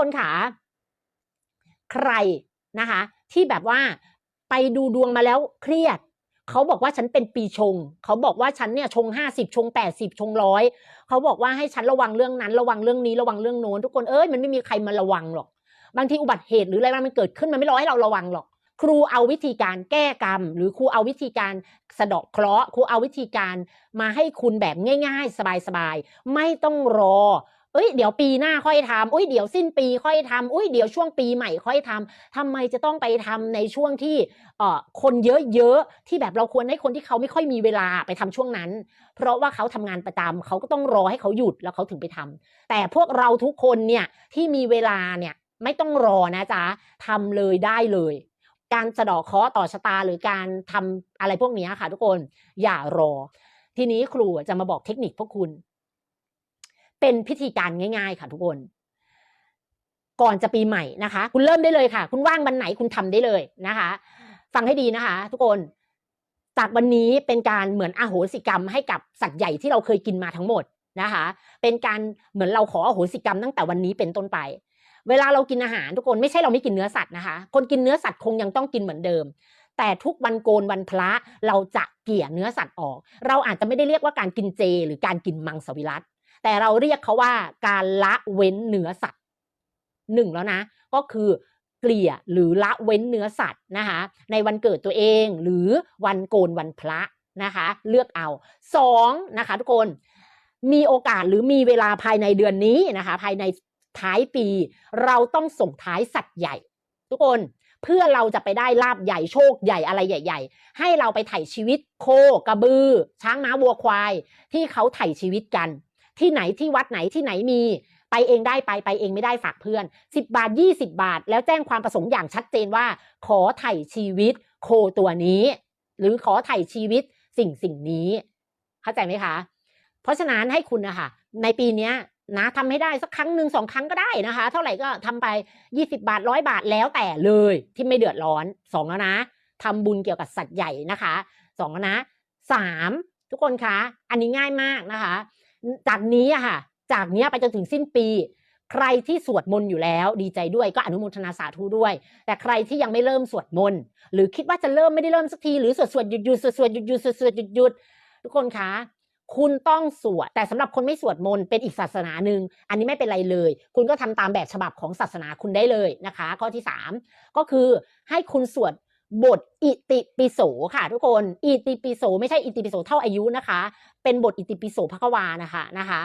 คนขาใครนะคะ ที่แบบว่าไปดูดวงมาแล้วเครียดเขาบอกว่าฉันเป็นปีชง เขาบอกว่าฉันเนี่ยชงห้าสิบชงแปดสิบชงร้อยเขาบอกว่าให้ฉันระวังเรื่องนั้น ระวังเรื่องนี้ระวังเรื่องโน้นทุกคนเอ้ยมันไม่มีใครมาระวังหรอก บางทีอุบัติเหตุหรืออะไรมันเกิดขึ้นมันไม่รอให้เราระวังหรอก ครูเอาวิธีการแก้กรรม หรือครูเอาวิธีการสะเดาะเคราะห์ครูเอาวิธีการมาให้คุณแบบง่าย ๆ สบายๆไม่ต้องรอ เอ้ยเดี๋ยวปีหน้าค่อยทำอุ้ยเดี๋ยวสิ้นปีค่อยทำอุ้ยเดี๋ยวช่วงปีใหม่ค่อยทำทำไมจะต้องไปทำในช่วงที่เอ่อคนเยอะๆที่แบบเราควรให้คนที่เขาไม่ค่อยมีเวลาไปทำช่วงนั้น เพราะว่าเขาทำงานประจำเขาก็ต้องรอให้เขาหยุดแล้วเขาถึงไปทำแต่พวกเราทุกคนเนี่ยที่มีเวลาเนี่ยไม่ต้องรอนะจ๊ะทำเลยได้เลย การสะดอกเคราะต่อชะตาหรือการทำอะไรพวกนี้ค่ะทุกคนอย่ารอ ทีนี้ครูจะมาบอกเทคนิคพวกคุณ เป็นพิธีการง่ายๆ ค่ะทุกคน ก่อนจะปีใหม่นะคะ คุณเริ่มได้เลยค่ะ คุณว่างวันไหนคุณทำได้เลยนะคะ ฟังให้ดีนะคะ ทุกคนจากวันนี้เป็นการเหมือนอโหสิกรรมให้กับสัตว์ใหญ่ที่เราเคยกินมาทั้งหมดนะคะ เป็นการเหมือนเราขออโหสิกรรมตั้งแต่วันนี้เป็นต้นไป เวลาเรากินอาหารทุกคนไม่ใช่เราไม่กินเนื้อสัตว์นะคะ คนกินเนื้อสัตว์คงยังต้องกินเหมือนเดิม แต่ทุกวันโกนวันพระเราจะเกี่ยเนื้อสัตว์ออก เราอาจจะไม่ได้เรียกว่าการกินเจ หรือการกินมังสวิรัต แต่เราเรียกเขาว่าการละเว้นเนื้อสัตว์หนึ่งแล้วนะ ก็คือเกลี่ยหรือละเว้นเนื้อสัตว์นะคะ ในวันเกิดตัวเองหรือวันโกนวันพระนะคะ เลือกเอาสองนะคะ ทุกคนมีโอกาสหรือมีเวลาภายในเดือนนี้นะคะ ภายในท้ายปี เราต้องส่งท้ายสัตว์ใหญ่ ทุกคนเพื่อเราจะไปได้ลาบใหญ่โชคใหญ่อะไรใหญ่ ๆ ให้เราไปไถ่ชีวิตโคกระบือ ช้างม้าวัวควาย ที่เขาไถ่ชีวิตกัน ที่ไหนที่วัดไหนที่ไหนมี ไปเองได้ไปไปเองไม่ได้ฝากเพื่อน 10 บาท 20 บาท แล้วแจ้งความประสงค์อย่างชัดเจนว่า ขอไถ่ชีวิตโคตัวนี้ หรือขอไถ่ชีวิตสิ่งสิ่งนี้ เข้าใจไหมคะ เพราะฉะนั้นให้คุณนะคะในปีนี้นะทำให้ได้สักครั้งหนึ่งสองครั้งก็ได้นะคะ เท่าไหร่ก็ทำไป 20 บาทร้อยบาทแล้วแต่เลยที่ไม่เดือดร้อนสองแล้วนะทำบุญเกี่ยวกับสัตว์ใหญ่นะคะสองแล้วนะสามทุกคนคะ อันนี้ง่ายมากนะคะ จากนี้อะค่ะ จากนี้ไปจนถึงสิ้นปี ใครที่สวดมนต์อยู่แล้วดีใจด้วยก็อนุโมทนาสาธุด้วย แต่ใครที่ยังไม่เริ่มสวดมนต์หรือคิดว่าจะเริ่มไม่ได้เริ่มสักทีหรือสวดสวดหยุดหยุดสวดสวดหยุดหยุดสวดสวดหยุดหยุดทุกคนคะคุณต้องสวด แต่สำหรับคนไม่สวดมนต์เป็นอีกศาสนาหนึ่งอันนี้ไม่เป็นไรเลย คุณก็ทำตามแบบฉบับของศาสนาคุณได้เลยนะคะ ข้อที่สามก็คือให้คุณสวด บทอิติปิโสค่ะ ทุกคนอิติปิโสไม่ใช่อิติปิโสเท่าอายุนะคะ เป็นบทอิติปิโสภควานะคะนะคะ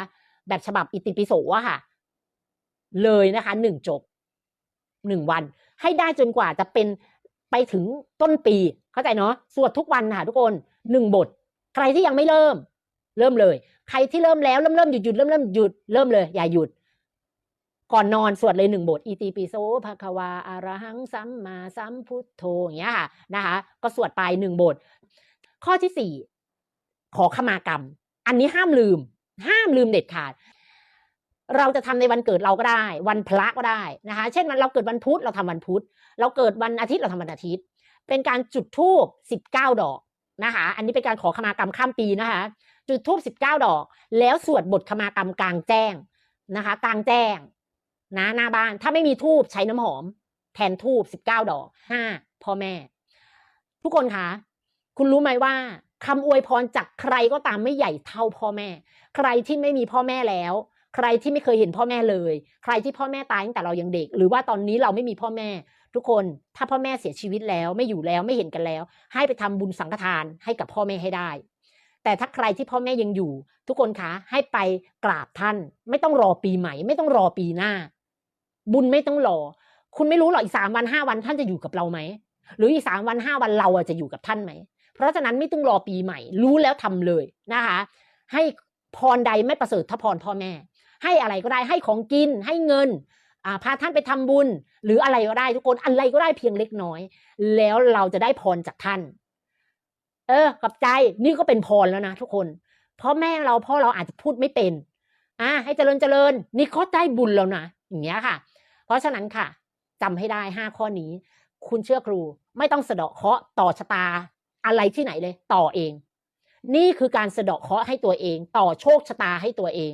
แบบฉบับอิติปิโสอะค่ะ เลยนะคะหนึ่งจบหนึ่งวัน ให้ได้จนกว่าจะเป็นไปถึงต้นปี เข้าใจเนาะสวดทุกวันค่ะทุกคนหนึ่งบท ใครที่ยังไม่เริ่ม เริ่มเลย ใครที่เริ่มแล้วเริ่มเริ่มหยุดหยุดเริ่มเริ่มหยุดเริ่มเลยอย่าหยุด ก่อนนอนสวดเลยหนึ่งบทอิติปิโสภควาอารหังสัมมาสัมพุทโธอย่างเงี้ยค่ะนะคะ ก็สวดไปหนึ่งบท ข้อที่สี่ขอขมากรรม อันนี้ห้ามลืม ห้ามลืมเด็ดขาด เราจะทำในวันเกิดเราก็ได้ วันพระก็ได้นะคะ เช่นวันเราเกิดวันพุธเราทำวันพุธ เราเกิดวันอาทิตย์เราทำวันอาทิตย์ เป็นการจุดธูปสิบเก้าดอกนะคะอันนี้เป็นการขอขมากรรมข้ามปีนะคะ จุดธูปสิบเก้าดอก แล้วสวดบทขมากรรมกลางแจ้งนะคะ กลางแจ้ง นะหน้าบ้าน ถ้าไม่มีทูบใช้น้ำหอม แทนทูบสิบเก้าดอกห้าพ่อแม่ ทุกคนคะคุณรู้ไหมว่าคำอวยพรจากใครก็ตามไม่ใหญ่เท่าพ่อแม่ ใครที่ไม่มีพ่อแม่แล้ว ใครที่ไม่เคยเห็นพ่อแม่เลย ใครที่พ่อแม่ตายตั้งแต่เรายังเด็ก หรือว่าตอนนี้เราไม่มีพ่อแม่ ทุกคนถ้าพ่อแม่เสียชีวิตแล้วไม่อยู่แล้วไม่เห็นกันแล้ว ให้ไปทำบุญสังฆทานให้กับพ่อแม่ให้ได้แต่ถ้าใครที่พ่อแม่ยังอยู่ ทุกคนคะให้ไปกราบท่าน ไม่ต้องรอปีใหม่ ไม่ต้องรอปีหน้า บุญไม่ต้องรอ คุณไม่รู้หรอกอีกสามวันห้าวันท่านจะอยู่กับเราไหม หรืออีกสามวันห้าวันเราอะจะอยู่กับท่านไหม เพราะฉะนั้นไม่ต้องรอปีใหม่ รู้แล้วทำเลยนะคะ ให้พรใดไม่ประเสริฐเท่าพรพ่อแม่ ให้อะไรก็ได้ให้ของกินให้เงินพาท่านไปทำบุญ หรืออะไรก็ได้ทุกคนอะไรก็ได้เพียงเล็กน้อย แล้วเราจะได้พรจากท่าน เออกับใจนี่ก็เป็นพรแล้วนะทุกคนพราะแม่เราพ่อเราอาจจะพูดไม่เป็นอ่าให้เจริญเจริญ นี่ก็ได้บุญแล้วนะอย่างเงี้ยค่ะ เพราะฉะนั้นค่ะจำให้ได้ห้าข้อนี้ คุณเชื่อครูไม่ต้องสะเดาะเคาะต่อชะตา อะไรที่ไหนเลย ต่อเอง นี่คือการสะเดาะเคาะให้ตัวเอง ต่อโชคชะตาให้ตัวเอง